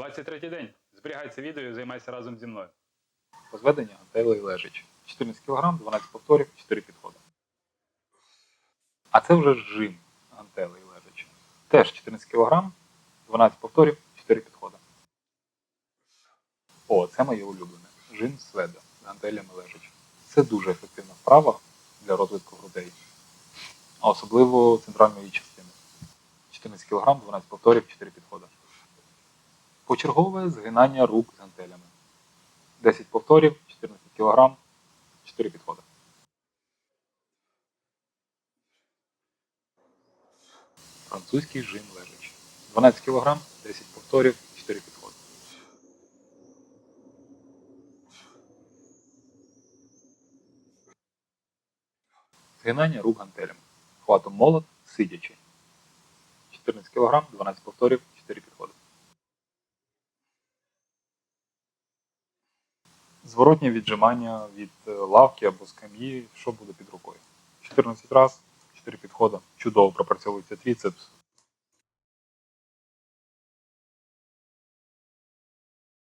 23 день. Зберігай це відео і займайся разом зі мною. Розведення гантелей лежачі. 14 кг, 12 повторів, 4 підходи. А це вже жим гантелей лежачі. Теж 14 кг, 12 повторів, 4 підходи. О, це моє улюблене. Жим сведа з гантелями лежачі. Це дуже ефективна вправа для розвитку грудей. А особливо центральної частини. 14 кг, 12 повторів, 4 підходи. Почергове згинання рук з гантелями. 10 повторів, 14 кг, 4 підходи. Французький жим лежачий. 12 кг, 10 повторів, 4 підходи. Згинання рук гантелями. Хватом молот, сидячи. 14 кг, 12 повторів, 4 підходи. Зворотнє віджимання від е, лавки або скам'ї, що буде під рукою. 14 раз, 4 підходи. Чудово пропрацьовується тріцепс,